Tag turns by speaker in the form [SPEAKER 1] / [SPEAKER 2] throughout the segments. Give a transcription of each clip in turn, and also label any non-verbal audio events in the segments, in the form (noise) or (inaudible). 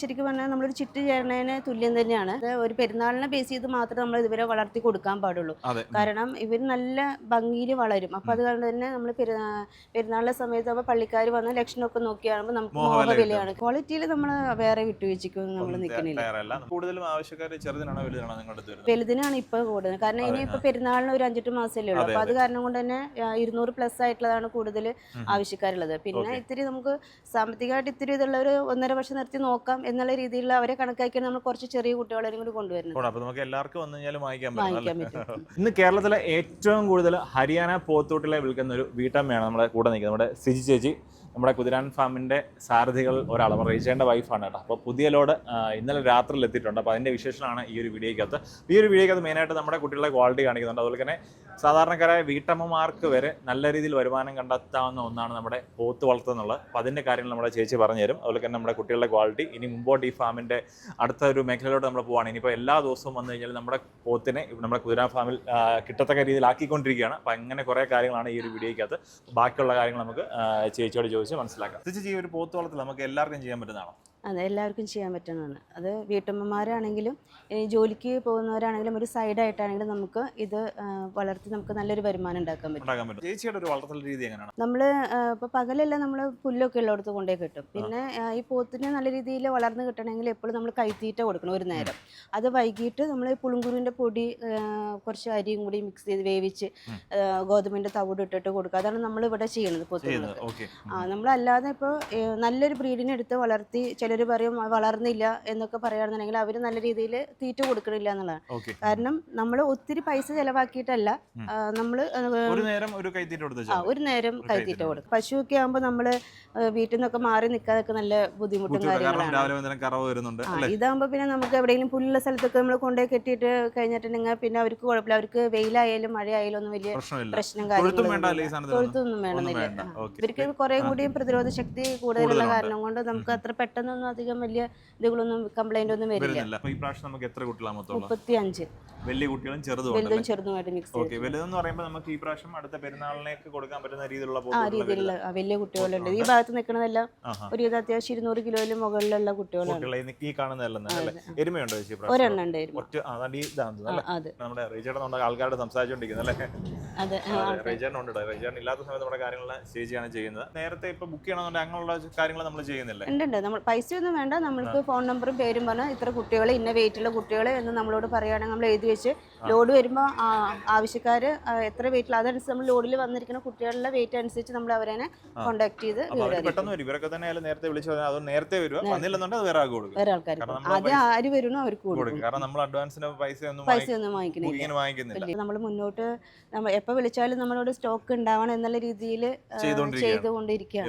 [SPEAKER 1] ശരിക്കും പറഞ്ഞാൽ നമ്മളൊരു ചിട്ട് ചേരണേന് തുല്യം തന്നെയാണ്. ഒരു പെരുന്നാളിനെ ബേസ് ചെയ്ത് മാത്രമേ നമ്മൾ ഇതുവരെ വളർത്തി കൊടുക്കാൻ പാടുള്ളൂ. കാരണം ഇവർ നല്ല ഭംഗിയിൽ വളരും. അപ്പൊ അത് കാരണം തന്നെ നമ്മൾ പെരുന്നാളിന്റെ സമയത്ത് അപ്പൊ പള്ളിക്കാർ വന്ന് ലക്ഷണമൊക്കെ നോക്കിയാകുമ്പോൾ നമുക്ക്
[SPEAKER 2] മോഹവില
[SPEAKER 1] മോഹവിലയാണ് ക്വാളിറ്റിയിൽ നമ്മൾ വേറെ വിട്ടുവീഴ്ചയ്ക്കൊന്നും നമ്മൾ
[SPEAKER 2] നിൽക്കുന്നില്ല. കൂടുതലും ആവശ്യക്കാർ ചെറുതിനാണോ വലുതിനാണോ നിങ്ങളുടെ
[SPEAKER 1] ഇപ്പൊ കൂടുതൽ. കാരണം ഇനി ഇപ്പൊ പെരുന്നാളിന് ഒരു അഞ്ചെട്ട് മാസമല്ലേ ഉള്ളൂ. അപ്പൊ അത് കാരണം കൊണ്ട് തന്നെ ഇരുന്നൂറ് പ്ലസ് ആയിട്ടുള്ളതാണ് കൂടുതൽ. ആവശ്യക്കാരുള്ളത്. പിന്നെ. ഇത്തിരി നമുക്ക് സാമ്പത്തികമായിട്ട് ഇത്തിരി ഇതുള്ള ഒരു ഒന്നര വർഷം നിർത്തി നോക്കാം എന്നുള്ള രീതിയിലുള്ള അവരെ കണക്കാക്കി നമ്മൾ കുറച്ച് ചെറിയ കുട്ടികളെ കൂടി കൊണ്ടുവരുന്നത്.
[SPEAKER 2] അപ്പോൾ അപ്പൊ നമുക്ക് എല്ലാവർക്കും വന്നു കഴിഞ്ഞാലും വാങ്ങിക്കാൻ പറ്റും (laughs) ഇന്ന് കേരളത്തിലെ ഏറ്റവും കൂടുതൽ ഹരിയാന പോത്തൂട്ടിലെ വിൽക്കുന്ന ഒരു വീട്ടമ്മയാണ് നമ്മുടെ കൂടെ നിൽക്കുന്നത്. നമ്മുടെ സിജി ചേച്ചി നമ്മുടെ കുതിരാൻ ഫാമിന്റെ സാരഥികൾ ഒരാൾ റീച്ചേന്റെ വൈഫാണ് കേട്ടോ. അപ്പോൾ പുതിയ ലോഡ് ഇന്നലെ രാത്രിയിൽ എത്തിയിട്ടുണ്ട്. അപ്പോൾ അതിന്റെ വിശേഷമാണ് ഈ ഒരു വീഡിയോയ്ക്കകത്ത്. ഈ ഒരു വീഡിയോയ്ക്കകത്ത് മെയിനായിട്ട് നമ്മുടെ കുട്ടികളുടെ ക്വാളിറ്റി കാണിക്കുന്നുണ്ട്. അതുപോലെ തന്നെ സാധാരണക്കാരായ വീട്ടമ്മമാർക്ക് വരെ നല്ല രീതിയിൽ വരുമാനം കണ്ടെത്താവുന്ന ഒന്നാണ് നമ്മുടെ പോത്ത് വളർത്തുന്നുള്ളത് അപ്പോൾ അതിന്റെ കാര്യങ്ങൾ നമ്മുടെ ചേച്ചി പറഞ്ഞു തരും. അതുപോലെ തന്നെ നമ്മുടെ കുട്ടികളുടെ ക്വാളിറ്റി ഇനി മുമ്പോട്ട് ഈ ഫാമിന്റെ അടുത്ത ഒരു മേഖലയിലോട്ട് നമ്മൾ പോവുകയാണ് ഇനിയിപ്പോൾ എല്ലാ ദിവസവും വന്നു കഴിഞ്ഞാൽ നമ്മുടെ പോത്തിനെ നമ്മുടെ കുതിര ഫാമിൽ കിട്ടത്തക്ക രീതിയിൽ ആക്കിക്കൊണ്ടിരിക്കുകയാണ്. അപ്പോൾ അങ്ങനെ കുറേ കാര്യങ്ങളാണ് ഈ ഒരു വീഡിയോയ്ക്കകത്ത്. ബാക്കിയുള്ള കാര്യങ്ങൾ നമുക്ക് ചേച്ചിയോട് ചോദിച്ച് മനസ്സിലാക്കാം. ചേച്ചി ഈ ഒരു പോത്ത് വളർത്തൽ നമുക്ക് എല്ലാവർക്കും ചെയ്യാൻ പറ്റുന്നതാണോ?
[SPEAKER 1] അതെ എല്ലാവർക്കും ചെയ്യാൻ പറ്റുന്നതാണ്. അത് വീട്ടമ്മമാരാണെങ്കിലും ജോലിക്ക് പോകുന്നവരാണെങ്കിലും ഒരു സൈഡായിട്ടാണെങ്കിലും നമുക്ക് ഇത് വളർത്തി നമുക്ക് നല്ലൊരു വരുമാനം ഉണ്ടാക്കാൻ പറ്റും.
[SPEAKER 2] ചേച്ചിയുടെ ഒരു വളർത്തൽ രീതി എങ്ങനെയാണ്?
[SPEAKER 1] നമ്മൾ ഇപ്പോൾ പകലെല്ലാം നമ്മൾ പുല്ലൊക്കെ ഉള്ളിടത്ത് കൊണ്ടേ കിട്ടും. പിന്നെ ഈ പോത്തിന് നല്ല രീതിയിൽ വളർന്ന് കിട്ടണമെങ്കിൽ എപ്പോഴും നമ്മൾ കൈത്തീറ്റ കൊടുക്കണം ഒരു നേരം. അത് വൈകിട്ട് നമ്മൾ പുളുങ്കുരുവിന്റെ പൊടി കുറച്ച് അരിയും കൂടി മിക്സ് ചെയ്ത് വേവിച്ച് ഗോതമ്പിന്റെ തവിട് ഇട്ടിട്ട് കൊടുക്കുക. അതാണ് നമ്മൾ ഇവിടെ ചെയ്യണത് പോത്തുകൾക്ക്
[SPEAKER 2] ചെയ്യുന്നത് ഓക്കെ.
[SPEAKER 1] ആ നമ്മളല്ലാതെ ഇപ്പോൾ നല്ലൊരു ബ്രീഡിനെ എടുത്ത് വളർത്തി ചിലർ പറയും വളർന്നില്ല എന്നൊക്കെ പറയുകയാണെന്നുണ്ടെങ്കിൽ അവർ നല്ല രീതിയിൽ തീറ്റ കൊടുക്കണില്ല എന്നുള്ളതാണ്. കാരണം നമ്മൾ ഒത്തിരി പൈസ ചിലവാക്കിയിട്ടല്ല നമ്മൾ
[SPEAKER 2] ഒരു നേരം ഒരു കൈത്തീറ്റ
[SPEAKER 1] കൊടുക്കും. പശുവൊക്കെ ആകുമ്പോൾ നമ്മൾ വീട്ടിൽ നിന്നൊക്കെ മാറി നിൽക്കാതൊക്കെ നല്ല ബുദ്ധിമുട്ടും കാര്യങ്ങളാണ്. ഇതാകുമ്പോൾ പിന്നെ നമുക്ക് എവിടെയെങ്കിലും പുല്ലുള്ള സ്ഥലത്തൊക്കെ നമ്മൾ കൊണ്ടുപോയി കെട്ടിയിട്ട് കഴിഞ്ഞിട്ടുണ്ടെങ്കിൽ പിന്നെ അവർക്ക് കുഴപ്പമില്ല. അവർക്ക് വെയിലായാലും മഴയായാലും ഒന്നും വലിയ പ്രശ്നം കാര്യങ്ങളൊന്നും. തൊഴുത്തൊന്നും വേണമെന്നില്ല. ഇവർക്ക് കുറേ
[SPEAKER 2] കൂടി
[SPEAKER 1] കൂടിയും പ്രതിരോധ ശക്തി കൂടുതലുള്ള കാരണം കൊണ്ട് നമുക്ക് അത്ര പെട്ടെന്നൊന്നും അധികം വലിയ ഇതുകളൊന്നും കംപ്ലൈന്റ് ഒന്നും വരില്ല.
[SPEAKER 2] വരുന്നില്ല. അപ്പൊ ഈ പ്രാവശ്യം നമുക്ക് എത്ര കുട്ടികളാ മൊത്തമുള്ള
[SPEAKER 1] മുപ്പത്തി അഞ്ച്
[SPEAKER 2] വലിയ കുട്ടികളും ചെറുതും
[SPEAKER 1] വലുതും ചെറുതുമായിട്ട് മിക്സ്
[SPEAKER 2] ഓക്കെ. വലുതെന്ന് പറയുമ്പോൾ നമുക്ക് ഈ പ്രാവശ്യം അടുത്ത പെരുന്നാളിലേക്ക് കൊടുക്കാൻ പറ്റുന്ന രീതിയിലുള്ള
[SPEAKER 1] ആ രീതിയിലുള്ള ആ, വലിയ കുട്ടികളുണ്ട്. ഈ ഭാഗത്ത് നിൽക്കുന്നതെല്ലാം
[SPEAKER 2] ആഹാ.
[SPEAKER 1] ഒരു ഇത് അത്യാവശ്യം ഇരുന്നൂറ് കിലോയിലും മുകളിലുള്ള കുട്ടികളാണ്.
[SPEAKER 2] കുട്ടികളെ ഈ- ഈ കാണുന്നതല്ല അല്ലേ? എരുമയുണ്ടോ ചേച്ചി ഈ പ്രാവശ്യം?
[SPEAKER 1] ഒരെണ്ണം ഉണ്ടായിരുന്നു
[SPEAKER 2] ഒറ്റ അതാണ്ട് ഈ ഇതാണ്
[SPEAKER 1] ആ,
[SPEAKER 2] അല്ലേ? നമ്മുടെ ആൾക്കാരോട് സംസാരിച്ചോണ്ടിരിക്കുന്നത് അല്ലേ?
[SPEAKER 1] അതെ ആ,
[SPEAKER 2] ഉണ്ട് ഇല്ലാത്ത സമയത്ത് നമ്മുടെ കാര്യങ്ങൾ ചേച്ചിയാണ് ചെയ്യുന്നത്. നേരത്തെ ഇപ്പൊ ബുക്ക് ചെയ്യണമെന്നുണ്ടെങ്കിൽ അങ്ങനെയുള്ള കാര്യങ്ങൾ നമ്മൾ ചെയ്യുന്നില്ലേ?
[SPEAKER 1] ഉണ്ട് ഉണ്ട്. നമ്മൾ പൈസ ഒന്നും വേണ്ട. നമ്മൾക്ക് ഫോൺ നമ്പറും പേരും പറഞ്ഞാൽ ഇത്ര കുട്ടികൾ ഇന്ന വെയിറ്റുള്ള കുട്ടികൾ എന്ന് നമ്മളോട് പറയുകയാണെങ്കിൽ നമ്മൾ എഴുതി വെച്ച് ലോഡ് വരുമ്പോൾ ആവശ്യക്കാർ എത്ര വെയിറ്റിൽ അതനുസരിച്ച് നമ്മൾ ലോഡിൽ വന്നിരിക്കുന്ന കുട്ടികളുടെ വെയിറ്റ് അനുസരിച്ച് നമ്മൾ അവരെ. കോൺടാക്ട് ചെയ്ത്
[SPEAKER 2] പെട്ടെന്ന് വരും. ഇവരൊക്കെ തന്നെ നേരത്തെ വിളിച്ചു അത് നേരത്തെ വരും. വന്നില്ലെന്നുണ്ടെങ്കിൽ വേറെ ആൾക്ക്
[SPEAKER 1] വേറെ ആൾക്കാർ ആദ്യം ആര് വരുന്നോ അവർക്ക്
[SPEAKER 2] കൊടുക്കും. കാരണം നമ്മൾ അഡ്വാൻസിന് പൈസ ഒന്നും
[SPEAKER 1] പൈസ ഒന്നും
[SPEAKER 2] വാങ്ങിക്കുന്നില്ല.
[SPEAKER 1] നമ്മൾ മുന്നോട്ട് നമ്മൾ എപ്പോൾ വിളിച്ചാലും നമ്മളോട് സ്റ്റോക്ക് ഉണ്ടാവണം എന്നുള്ള രീതിയിൽ
[SPEAKER 2] ചെയ്തുകൊണ്ടിരിക്കുകയാണ്.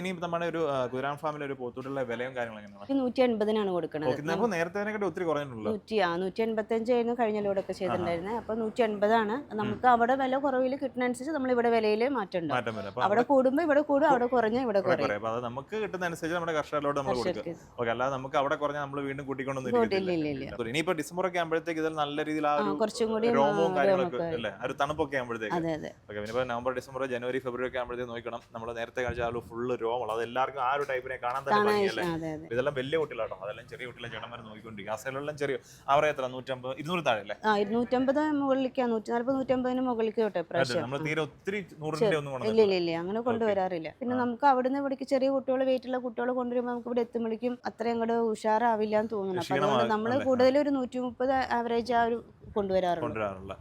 [SPEAKER 2] ഇനി നമ്മുടെ ഒരു ഗുരാൻ കുതിരാൻ ഫാമിലെ ഒരു പോത്തൂട്ടുള്ള വിലയും കാര്യങ്ങളും
[SPEAKER 1] നൂറ്റി എൺപതിനാണ് കൊടുക്കുന്നത്.
[SPEAKER 2] നേരത്തെ ഒത്തിരി കുറഞ്ഞിട്ടുള്ളൂ
[SPEAKER 1] നൂറ്റി ആ നൂറ്റി എൺപത്തഞ്ചായിരുന്നു കഴിഞ്ഞ ലോഡൊക്കെ ചെയ്തിട്ടുണ്ടായിരുന്നത്. അപ്പോൾ നൂറ്റി എൺപതാണ് നമുക്ക് അവിടെ വില കുറവിൽ കിട്ടുന്നതനുസരിച്ച് നമ്മൾ ഇവിടെ വിലയിൽ മാറ്റം ഉണ്ടാവും. അവിടെ കൂടുമ്പോൾ ഇവിടെ കൂടും അവിടെ കുറഞ്ഞ ഇവിടെ കുറയും.
[SPEAKER 2] അത് നമുക്ക് കിട്ടുന്ന അനുസരിച്ച് നമ്മുടെ കർഷകരോട് നമ്മൾ കൊടുക്കും ഓക്കെ അല്ലാതെ നമുക്ക് അവിടെ കുറഞ്ഞ നമ്മൾ വീണ്ടും കൂട്ടിക്കൊണ്ടൊന്നും. ഇനിയിപ്പോ ഡിസംബർ ഒക്കെ ആകുമ്പോഴത്തേക്ക് ഇതിൽ നല്ല രീതിയിൽ ആ ഒരു
[SPEAKER 1] കുറച്ചും കൂടി
[SPEAKER 2] രോമവും കാര്യങ്ങളൊക്കെ അല്ലേ? ഒരു തണുപ്പൊക്കെ ആകുമ്പോഴത്തേക്ക്
[SPEAKER 1] അതെ അതെ.
[SPEAKER 2] ഓക്കെ പിന്നെ നവംബർ ഡിസംബർ ജനുവരി ഫെബ്രുവരി ഒക്കെ ആകുമ്പോഴത്തേക്ക് നോക്കണം. നമ്മൾ നേരത്തെ കാണിച്ച ആ ഫുള്ള് രോമമുള്ള അത് എല്ലാവർക്കും ആ ഒരു ടൈപ്പിനെ കാണാൻ തന്നെ ഭംഗിയല്ലേ? ഇതെല്ലാം വലിയ കുട്ടികളാട്ടോ. അതെല്ലാം ചെറിയ കുട്ടികളെ ചേട്ടന്മാർ നോക്കിക്കൊണ്ടിരിക്കും. ആ ചെറിയ അവരെ എത്ര? നൂറ്റമ്പത് ഇരുന്നൂറ് താഴെ അല്ലേ
[SPEAKER 1] ആ ഇരുന്നൂറ്റമ്പത് മുകളിലേക്ക്. നൂറ്റി നൂറ്റമ്പതിന് മുകളിലേക്ക് കേട്ടോ
[SPEAKER 2] നമ്മൾ തീരെ ഒത്തിരി നൂറിന്റെ ഒന്നും
[SPEAKER 1] ഇല്ല ഇല്ല ഇല്ല അങ്ങനെ കൊണ്ടുവരാറില്ല. പിന്നെ നമുക്ക് അവിടുന്ന് ഇവിടേക്ക് ചെറിയ കുട്ടികൾ വെയിറ്റുള്ള കുട്ടികൾ കൊണ്ടുവരുമ്പോൾ നമുക്ക് ഇവിടെ എത്തുമ്പോഴേക്കും അത്രയും അങ്ങോട്ട് ഉഷാറാവില്ല എന്ന് തോന്നുന്നു. അപ്പൊ അതുകൊണ്ട് നമ്മൾ? കൂടുതൽ ഒരു നൂറ്റി മുപ്പത് ആവറേജ് ആ ഒരു
[SPEAKER 2] കൊണ്ടുവരാറുണ്ട്